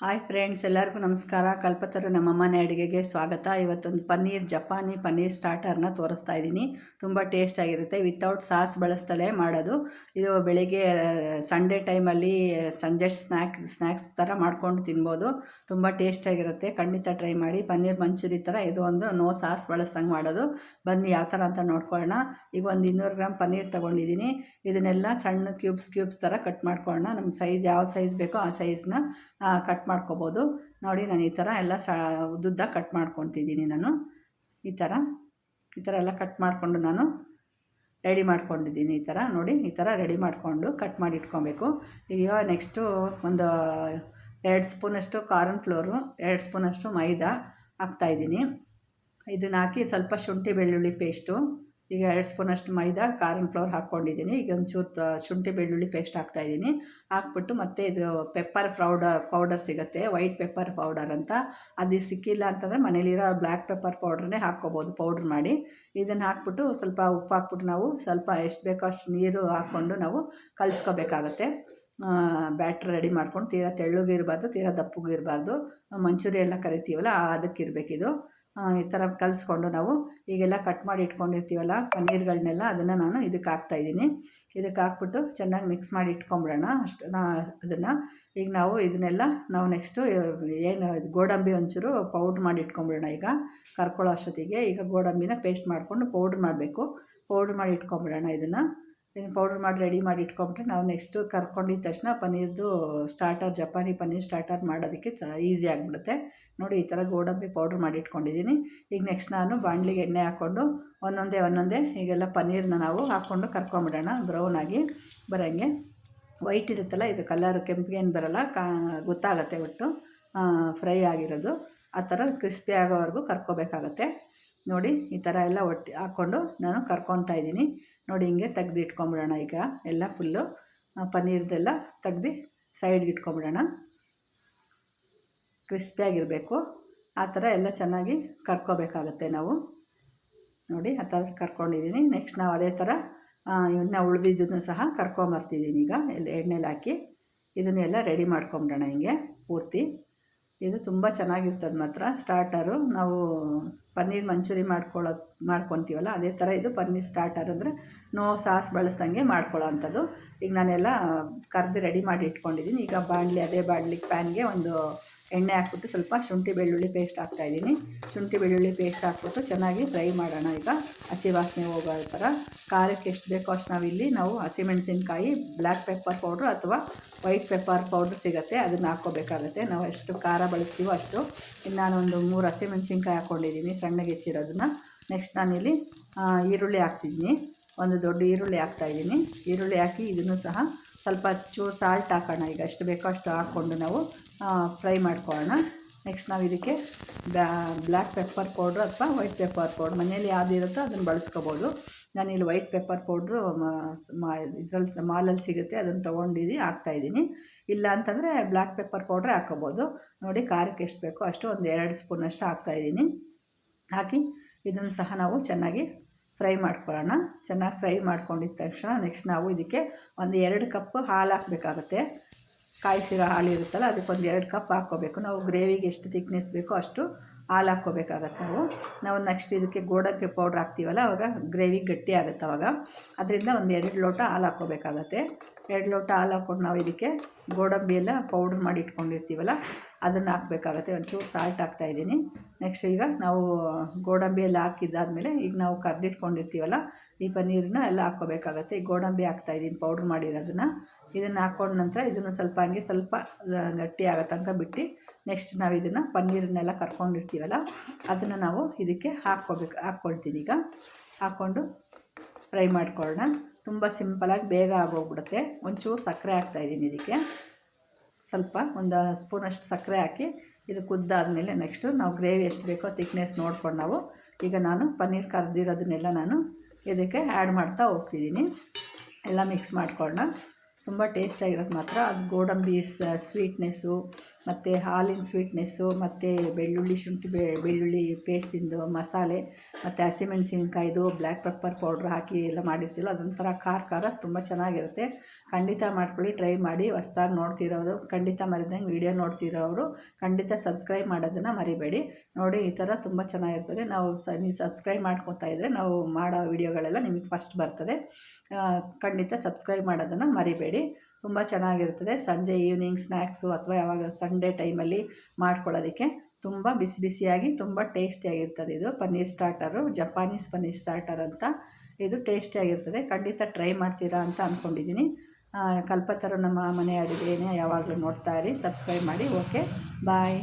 Hi friends, ಎಲ್ಲರಿಗೂ ನಮಸ್ಕಾರ. ಕಲ್ಪತರು ನಮ್ಮಮ್ಮನೆ ಅಡುಗೆಗೆ ಸ್ವಾಗತ. ಇವತ್ತೊಂದು ಪನ್ನೀರ್, ಜಪಾನಿ ಪನ್ನೀರ್ ಸ್ಟಾರ್ಟರ್ನ ತೋರಿಸ್ತಾ ಇದ್ದೀನಿ. ತುಂಬ ಟೇಸ್ಟಾಗಿರುತ್ತೆ ವಿತೌಟ್ ಸಾಸ್ ಬಳಸ್ತಲೇ ಮಾಡೋದು. ಇದು ಬೆಳಿಗ್ಗೆ ಸಂಡೇ ಟೈಮಲ್ಲಿ ಸಂಜೆ ಸ್ನ್ಯಾಕ್, ಸ್ನ್ಯಾಕ್ಸ್ ಥರ ಮಾಡ್ಕೊಂಡು ತಿನ್ಬೋದು. ತುಂಬ ಟೇಸ್ಟಾಗಿರುತ್ತೆ ಖಂಡಿತ ಟ್ರೈ ಮಾಡಿ. ಪನ್ನೀರ್ ಮಂಚೂರಿ ಥರ ಇದು ಒಂದು ನೋ ಸಾಸ್ ಬಳಸ್ದಂಗೆ ಮಾಡೋದು. ಬನ್ನಿ ಯಾವ ಥರ ಅಂತ ನೋಡ್ಕೊಳ್ಳೋಣ. ಈಗ ಒಂದು ಇನ್ನೂರು ಗ್ರಾಮ್ ಪನ್ನೀರ್ ತೊಗೊಂಡಿದ್ದೀನಿ. ಇದನ್ನೆಲ್ಲ ಸಣ್ಣ ಕ್ಯೂಬ್ಸ್ ಕ್ಯೂಬ್ಸ್ ಥರ ಕಟ್ ಮಾಡ್ಕೊಳ್ಳೋಣ. ನಮ್ಮ ಸೈಜ್ ಯಾವ ಸೈಜ್ ಬೇಕೋ ಆ ಸೈಜ್ನ ಕಟ್ ಮಾಡ್ಕೊಬೋದು. ನೋಡಿ, ನಾನು ಈ ಥರ ಎಲ್ಲ ಸ, ಉದ್ದುದ್ದ ಕಟ್ ಮಾಡ್ಕೊತಿದ್ದೀನಿ ನಾನು. ಈ ಥರ ಈ ಥರ ಎಲ್ಲ ಕಟ್ ಮಾಡಿಕೊಂಡು ನಾನು ರೆಡಿ ಮಾಡ್ಕೊಂಡಿದ್ದೀನಿ ಈ ಥರ. ನೋಡಿ, ಈ ಥರ ರೆಡಿ ಮಾಡಿಕೊಂಡು ಕಟ್ ಮಾಡಿ ಇಟ್ಕೊಬೇಕು. ಈಗ ನೆಕ್ಸ್ಟು ಒಂದು ಎರಡು ಸ್ಪೂನಷ್ಟು ಕಾರ್ನ್ ಫ್ಲೋರು, ಎರಡು ಸ್ಪೂನಷ್ಟು ಮೈದಾ ಹಾಕ್ತಾಯಿದ್ದೀನಿ. ಇದನ್ನ ಹಾಕಿ ಸ್ವಲ್ಪ ಶುಂಠಿ ಬೆಳ್ಳುಳ್ಳಿ ಪೇಸ್ಟು ಈಗ ಎರಡು ಸ್ಪೂನಷ್ಟು ಮೈದಾ ಕಾರ್ನ್ ಫ್ಲವರ್ ಹಾಕ್ಕೊಂಡಿದ್ದೀನಿ. ಈಗ ಒಂಚೂರು ಶುಂಠಿ, ಬೆಳ್ಳುಳ್ಳಿ ಪೇಸ್ಟ್ ಹಾಕ್ತಾಯಿದ್ದೀನಿ. ಹಾಕ್ಬಿಟ್ಟು ಮತ್ತೆ ಇದು ಪೆಪ್ಪರ್ ಪೌಡರ್ ಪೌಡರ್ ಸಿಗುತ್ತೆ, ವೈಟ್ ಪೆಪ್ಪರ್ ಪೌಡರ್ ಅಂತ. ಅದು ಸಿಕ್ಕಿಲ್ಲ ಅಂತಂದರೆ ಮನೇಲಿರೋ ಬ್ಲ್ಯಾಕ್ ಪೆಪ್ಪರ್ ಪೌಡ್ರನ್ನೇ ಹಾಕ್ಕೋಬೋದು, ಪೌಡ್ರ್ ಮಾಡಿ. ಇದನ್ನು ಹಾಕ್ಬಿಟ್ಟು ಸ್ವಲ್ಪ ಉಪ್ಪು ಹಾಕ್ಬಿಟ್ಟು ನಾವು ಸ್ವಲ್ಪ ಎಷ್ಟು ಬೇಕೋ ಅಷ್ಟು ನೀರು ಹಾಕ್ಕೊಂಡು ನಾವು ಕಲಿಸ್ಕೋಬೇಕಾಗತ್ತೆ. ಬ್ಯಾಟ್ರ್ ರೆಡಿ ಮಾಡ್ಕೊಂಡು, ತೀರಾ ತೆಳ್ಳಗಿರಬಾರ್ದು ತೀರಾ ದಪ್ಪಗಿರಬಾರ್ದು ಮಂಚೂರಿ ಎಲ್ಲ ಕರಿತೀವಲ್ಲ, ಅದಕ್ಕಿರಬೇಕಿದು. ಈ ಥರ ಕಲಿಸ್ಕೊಂಡು ನಾವು ಈಗೆಲ್ಲ ಕಟ್ ಮಾಡಿ ಇಟ್ಕೊಂಡಿರ್ತೀವಲ್ಲ ಪನ್ನೀರ್ಗಳನ್ನೆಲ್ಲ ಅದನ್ನು ನಾನು ಇದಕ್ಕೆ ಹಾಕ್ತಾಯಿದ್ದೀನಿ ಇದಕ್ಕೆ ಹಾಕ್ಬಿಟ್ಟು ಚೆನ್ನಾಗಿ ಮಿಕ್ಸ್ ಮಾಡಿ ಇಟ್ಕೊಂಬಿಡೋಣ. ಅಷ್ಟು, ನಾ ಅದನ್ನು ಈಗ ನಾವು ಇದನ್ನೆಲ್ಲ ನಾವು ನೆಕ್ಸ್ಟು ಏನು ಗೋಡಂಬಿ ಒಂಚೂರು ಪೌಡ್ರ್ ಮಾಡಿ ಇಟ್ಕೊಂಬಿಡೋಣ ಈಗ. ಕರ್ಕೊಳ್ಳೋ ಅಷ್ಟೊತ್ತಿಗೆ ಈಗ ಗೋಡಂಬಿನ ಪೇಸ್ಟ್ ಮಾಡಿಕೊಂಡು ಪೌಡ್ರ್ ಮಾಡಬೇಕು. ಪೌಡ್ರ್ ಮಾಡಿ ಇಟ್ಕೊಂಬಿಡೋಣ ಇದನ್ನು. ಇದನ್ನು ಪೌಡ್ರ್ ಮಾಡಿ ರೆಡಿ ಮಾಡಿ ಇಟ್ಕೊಂಬಿಟ್ರೆ ನಾವು ನೆಕ್ಸ್ಟು ಕರ್ಕೊಂಡಿದ್ದ ತಕ್ಷಣ ಪನ್ನೀರ್ದು ಸ್ಟಾರ್ಟರ್ ಜಪಾನಿ ಪನ್ನೀರ್ ಸ್ಟಾರ್ಟರ್ ಮಾಡೋದಕ್ಕೆ ಚ ಈಸಿ ಆಗಿಬಿಡುತ್ತೆ. ನೋಡಿ ಈ ಥರ ಗೋಡಂಬಿ ಪೌಡ್ರ್ ಮಾಡಿ ಇಟ್ಕೊಂಡಿದ್ದೀನಿ. ಈಗ ನೆಕ್ಸ್ಟ್ ನಾನು ಬಾಣಲಿಗೆ ಎಣ್ಣೆ ಹಾಕ್ಕೊಂಡು ಒಂದೊಂದೇ ಒಂದೊಂದೇ ಈಗೆಲ್ಲ ಪನ್ನೀರನ್ನ ನಾವು ಹಾಕ್ಕೊಂಡು ಕರ್ಕೊಂಬಿಡೋಣ. ಆಗಿ ಬರೋಂಗೆ. ವೈಟ್ ಇರುತ್ತಲ್ಲ, ಇದು ಕಲರ್ ಕೆಂಪಿಗೇನು ಬರೋಲ್ಲ, ಕಾ, ಗೊತ್ತಾಗತ್ತೆ ಒಟ್ಟು. ಫ್ರೈ ಆಗಿರೋದು. ಆ ಥರ ಕ್ರಿಸ್ಪಿ ಆಗೋವರೆಗೂ ಕರ್ಕೋಬೇಕಾಗತ್ತೆ. ನೋಡಿ, ಈ ಥರ ಎಲ್ಲ ಒಟ್ಟು ಹಾಕ್ಕೊಂಡು ನಾನು ಕರ್ಕೊತಾ ಇದ್ದೀನಿ. ನೋಡಿ, ಹಿಂಗೆ ತೆಗ್ದು ಇಟ್ಕೊಂಬಿಡೋಣ ಈಗ. ಎಲ್ಲ ಫುಲ್ಲು ಪನ್ನೀರ್ದೆಲ್ಲ ತೆಗ್ದು ಸೈಡ್ಗೆ ಇಟ್ಕೊಂಬಿಡೋಣ. ಕ್ರಿಸ್ಪಿಯಾಗಿರಬೇಕು. ಆ ಥರ ಎಲ್ಲ ಚೆನ್ನಾಗಿ ಕರ್ಕೋಬೇಕಾಗತ್ತೆ ನಾವು. ನೋಡಿ, ಆ ಥರ ಕರ್ಕೊಂಡಿದ್ದೀನಿ. ನೆಕ್ಸ್ಟ್ ನಾವು ಅದೇ ಥರ ಇವನ್ನ ಉಳಿದಿದ್ದನ್ನು ಸಹ ಕರ್ಕೊಂಬರ್ತಿದ್ದೀನಿ ಈಗ. ಎಲ್ಲ ಎಣ್ಣೆಲಿ ಹಾಕಿ. ಇದನ್ನೆಲ್ಲ ರೆಡಿ ಮಾಡ್ಕೊಂಬಿಡೋಣ ಹಿಂಗೆ, ಪೂರ್ತಿ. ಇದು ತುಂಬ ಚೆನ್ನಾಗಿರ್ತದೆ ಮಾತ್ರ. ಸ್ಟಾರ್ಟರು ನಾವು ಪನ್ನೀರ್ ಮಂಚೂರಿ ಮಾಡ್ಕೊಳ್ಳೋ ಮಾಡ್ಕೊತೀವಲ್ಲ, ಅದೇ ಥರ ಇದು ಪನ್ನೀರ್ ಸ್ಟಾರ್ಟರ್ ಅಂದರೆ ನೋ ಸಾಸ್ ಬಳಸ್ದಂಗೆ ಮಾಡ್ಕೊಳ್ಳೋ ಅಂಥದ್ದು ಈಗ ನಾನೆಲ್ಲ ಕರ್ದು ರೆಡಿ ಮಾಡಿ ಇಟ್ಕೊಂಡಿದ್ದೀನಿ. ಈಗ ಬಾಣಲಿ, ಅದೇ ಬಾಣಲಿ ಪ್ಯಾನ್ಗೆ ಒಂದು ಎಣ್ಣೆ ಹಾಕ್ಬಿಟ್ಟು ಸ್ವಲ್ಪ ಶುಂಠಿ ಬೆಳ್ಳುಳ್ಳಿ ಪೇಸ್ಟ್ ಹಾಕ್ತಾಯಿದ್ದೀನಿ ಶುಂಠಿ ಬೆಳ್ಳುಳ್ಳಿ ಪೇಸ್ಟ್ ಹಾಕ್ಬಿಟ್ಟು ಚೆನ್ನಾಗಿ ಫ್ರೈ ಮಾಡೋಣ ಈಗ. ಹಸಿ ವಾಸನೆ ಹೋಗೋ ಥರ ಖಾರಕ್ಕೆ ಎಷ್ಟು ಬೇಕೋ ಅಷ್ಟು ನಾವಿಲ್ಲಿ ನಾವು ಹಸಿಮೆಣಸಿನ್ಕಾಯಿ ಬ್ಲ್ಯಾಕ್ ಪೆಪ್ಪರ್ ಪೌಡ್ರ್ ಅಥವಾ ವೈಟ್ ಪೆಪ್ಪರ್ ಪೌಡ್ರ್ ಸಿಗುತ್ತೆ. ಅದನ್ನು ಹಾಕೋಬೇಕಾಗುತ್ತೆ ನಾವು ಎಷ್ಟು ಖಾರ ಬಳಸ್ತೀವೋ ಅಷ್ಟು. ಇನ್ನು ನಾನೊಂದು ಮೂರು ಹಸಿಮೆಣಸಿನ್ಕಾಯಿ ಹಾಕ್ಕೊಂಡಿದ್ದೀನಿ ಸಣ್ಣಗೆ ಹೆಚ್ಚಿರೋದನ್ನ. ನೆಕ್ಸ್ಟ್ ನಾನಿಲ್ಲಿ ಈರುಳ್ಳಿ ಹಾಕ್ತಿದ್ದೀನಿ ಒಂದು ದೊಡ್ಡ ಈರುಳ್ಳಿ ಹಾಕ್ತಾಯಿದ್ದೀನಿ ಈರುಳ್ಳಿ ಹಾಕಿ ಇದನ್ನು ಸಹ ಸ್ವಲ್ಪ ಚೂರು ಸಾಲ್ಟ್ ಹಾಕೋಣ ಈಗ. ಎಷ್ಟು ಬೇಕೋ ಅಷ್ಟು ಹಾಕ್ಕೊಂಡು ನಾವು ಫ್ರೈ ಮಾಡ್ಕೊಳ್ಳೋಣ. ನೆಕ್ಸ್ಟ್ ನಾವು ಇದಕ್ಕೆ ಬ್ಲ್ಯಾಕ್ ಪೆಪ್ಪರ್ ಪೌಡ್ರ್ ಅಥವಾ ವೈಟ್ ಪೆಪ್ಪರ್ ಪೌಡ್ರ್. ಮನೇಲಿ ಯಾವ್ದು ಇರುತ್ತೋ ಅದನ್ನು ಬಳಸ್ಕೋಬೋದು. ನಾನಿಲ್ಲಿ ವೈಟ್ ಪೆಪ್ಪರ್ ಪೌಡ್ರು ಇದ್ರಲ್ಲಿ ಮಾಲಲ್ಲಿ ಸಿಗುತ್ತೆ. ಅದನ್ನು ತೊಗೊಂಡಿದ್ದು ಹಾಕ್ತಾಯಿದ್ದೀನಿ ಇಲ್ಲ ಅಂತಂದರೆ ಬ್ಲ್ಯಾಕ್ ಪೆಪ್ಪರ್ ಪೌಡ್ರೇ ಹಾಕ್ಕೋಬೋದು. ನೋಡಿ ಖಾರಕ್ಕೆ ಎಷ್ಟು ಬೇಕೋ ಅಷ್ಟು ಒಂದು ಎರಡು ಸ್ಪೂನಷ್ಟು ಹಾಕ್ತಾಯಿದ್ದೀನಿ ಹಾಕಿ ಇದನ್ನು ಸಹ ನಾವು ಚೆನ್ನಾಗಿ ಫ್ರೈ ಮಾಡ್ಕೊಳ್ಳೋಣ. ಚೆನ್ನಾಗಿ ಫ್ರೈ ಮಾಡ್ಕೊಂಡಿದ್ದ ತಕ್ಷಣ ನೆಕ್ಸ್ಟ್ ನಾವು ಇದಕ್ಕೆ ಒಂದು ಎರಡು ಕಪ್ ಹಾಲು ಹಾಕಬೇಕಾಗತ್ತೆ. ಕಾಯಿಸಿರೋ ಹಾಲು ಇರುತ್ತಲ್ಲ, ಅದಕ್ಕೆ ಒಂದು ಎರಡು ಕಪ್ ಹಾಕ್ಕೋಬೇಕು. ನಾವು ಗ್ರೇವಿಗೆ ಎಷ್ಟು ತಿಕ್ನೆಸ್ ಬೇಕೋ ಅಷ್ಟು ಹಾಲು ಹಾಕ್ಕೋಬೇಕಾಗತ್ತೆ ನಾವು. ನಾವು ನೆಕ್ಸ್ಟ್ ಇದಕ್ಕೆ ಗೋಡಂಬಿ ಪೌಡ್ರ್ ಹಾಕ್ತೀವಲ್ಲ, ಅವಾಗ ಗ್ರೇವಿ ಗಟ್ಟಿ ಆಗುತ್ತೆ ಅವಾಗ. ಅದರಿಂದ ಒಂದು ಎರಡು ಲೋಟ ಹಾಲು ಹಾಕ್ಕೋಬೇಕಾಗತ್ತೆ. ಎರಡು ಲೋಟ ಹಾಲು ಹಾಕ್ಕೊಂಡು ನಾವು ಇದಕ್ಕೆ ಗೋಡಂಬಿ ಎಲ್ಲ ಪೌಡ್ರ್ ಮಾಡಿ ಇಟ್ಕೊಂಡಿರ್ತೀವಲ್ಲ ಅದನ್ನು ಹಾಕ್ಬೇಕಾಗತ್ತೆ. ಒಂಚೂರು ಸಾಲ್ಟ್ ಹಾಕ್ತಾಯಿದ್ದೀನಿ ನೆಕ್ಸ್ಟ್ ಈಗ ನಾವು ಗೋಡಂಬಿ ಎಲ್ಲ ಹಾಕಿದ್ದಾದಮೇಲೆ ಈಗ ನಾವು ಕರ್ದಿಟ್ಕೊಂಡಿರ್ತೀವಲ್ಲ, ಈ ಪನ್ನೀರನ್ನ ಎಲ್ಲ ಹಾಕ್ಕೋಬೇಕಾಗತ್ತೆ. ಈ ಗೋಡಂಬಿ ಹಾಕ್ತಾಯಿದ್ದೀನಿ ಪೌಡ್ರ್ ಮಾಡಿರೋದನ್ನು. ಇದನ್ನು ಹಾಕ್ಕೊಂಡ ನಂತರ ಇದನ್ನು ಸ್ವಲ್ಪ ಹಂಗೆ ಸ್ವಲ್ಪ ಗಟ್ಟಿ ಆಗೋ ತನಕ ಬಿಟ್ಟು ನೆಕ್ಸ್ಟ್ ನಾವು ಇದನ್ನು ಪನ್ನೀರನ್ನೆಲ್ಲ ಕರ್ಕೊಂಡಿರ್ತೀವಲ್ಲ, ಅದನ್ನು ನಾವು ಇದಕ್ಕೆ ಹಾಕ್ಕೋಬೇಕು, ಹಾಕ್ಕೊಳ್ತೀನಿ ಈಗ. ಹಾಕ್ಕೊಂಡು ಫ್ರೈ ಮಾಡ್ಕೊಳ್ಳೋಣ. ತುಂಬ ಸಿಂಪಲಾಗಿ ಬೇಗ ಆಗೋಗ್ಬಿಡುತ್ತೆ. ಒಂಚೂರು ಸಕ್ಕರೆ ಹಾಕ್ತಾಯಿದ್ದೀನಿ ಇದಕ್ಕೆ. ಸ್ವಲ್ಪ ಒಂದು ಸ್ಪೂನಷ್ಟು ಸಕ್ಕರೆ ಹಾಕಿ ಇದು ಕುದ್ದಾದಮೇಲೆ ನೆಕ್ಸ್ಟು ನಾವು ಗ್ರೇವಿ ಎಷ್ಟು ಬೇಕೋ ತಿಕ್ನೆಸ್ ನೋಡ್ಕೊಂಡು ನಾವು ಈಗ ನಾನು ಪನ್ನೀರ್ ಕರೆದಿರೋದನ್ನೆಲ್ಲ ನಾನು ಇದಕ್ಕೆ ಆ್ಯಡ್ ಮಾಡ್ತಾ ಹೋಗ್ತಿದ್ದೀನಿ. ಎಲ್ಲ ಮಿಕ್ಸ್ ಮಾಡ್ಕೊಳ್ಳೋಣ ತುಂಬ ಟೇಸ್ಟಾಗಿರೋದು ಮಾತ್ರ. ಅದು ಗೋಡಂಬಿ ಸ್ವೀಟ್ನೆಸ್ಸು ಮತ್ತು ಹಾಲಿನ ಸ್ವೀಟ್ನೆಸ್ಸು ಮತ್ತು ಬೆಳ್ಳುಳ್ಳಿ ಶುಂಠಿ ಬೆಳ್ಳುಳ್ಳಿ ಪೇಸ್ಟಿಂದು ಮಸಾಲೆ, ಮತ್ತು ಹಸಿಮೆಣಸಿನ್ಕಾಯ್ದು ಬ್ಲ್ಯಾಕ್ ಪೆಪ್ಪರ್ ಪೌಡ್ರ್ ಹಾಕಿ ಎಲ್ಲ ಮಾಡಿರ್ತೀವಲ್ಲ, ಅದೊಂಥರ ಖಾರ ಖಾರ ತುಂಬ ಚೆನ್ನಾಗಿರುತ್ತೆ. ಖಂಡಿತ ಮಾಡ್ಕೊಳ್ಳಿ ಟ್ರೈ ಮಾಡಿ, ಹೊಸ್ದಾಗಿ ನೋಡ್ತಿರೋರು ಖಂಡಿತ ಮರಿದಂಗೆ ವೀಡಿಯೋ ನೋಡ್ತಿರೋರು ಖಂಡಿತ ಸಬ್ಸ್ಕ್ರೈಬ್ ಮಾಡೋದನ್ನು ಮರಿಬೇಡಿ. ನೋಡಿ, ಈ ಥರ ತುಂಬ ಚೆನ್ನಾಗಿರ್ತದೆ. ನಾವು ಸ ನೀವು ಸಬ್ಸ್ಕ್ರೈಬ್ ಮಾಡ್ಕೊತಾ ಇದ್ದರೆ ನಾವು ಮಾಡೋ ವೀಡಿಯೋಗಳೆಲ್ಲ ನಿಮಗೆ ಫಸ್ಟ್ ಬರ್ತದೆ. ಖಂಡಿತ ಸಬ್ಸ್ಕ್ರೈಬ್ ಮಾಡೋದನ್ನು ಮರಿಬೇಡಿ. ತುಂಬ ಚೆನ್ನಾಗಿರ್ತದೆ. ಸಂಜೆ ಈವ್ನಿಂಗ್ ಸ್ನ್ಯಾಕ್ಸು ಅಥವಾ ಯಾವಾಗ ಸಂಡೇ ಟೈಮಲ್ಲಿ ಮಾಡ್ಕೊಳ್ಳೋದಕ್ಕೆ ತುಂಬ ಬಿಸಿ ಬಿಸಿಯಾಗಿ ತುಂಬ ಟೇಸ್ಟಿಯಾಗಿರ್ತದೆ ಇದು. Paneer starter, Japanese paneer starter ಅಂತ ಇದು ಟೇಸ್ಟಿಯಾಗಿರ್ತದೆ. ಖಂಡಿತ ಟ್ರೈ ಮಾಡ್ತೀರಾ ಅಂತ ಅಂದ್ಕೊಂಡಿದ್ದೀನಿ ಕಲ್ಪತರು ನಮ್ಮ ಮನೆ ಅಡುಗೆನೇ ಯಾವಾಗಲೂ ನೋಡ್ತಾ ಇರಿ, ಸಬ್ಸ್ಕ್ರೈಬ್ ಮಾಡಿ. Okay, bye.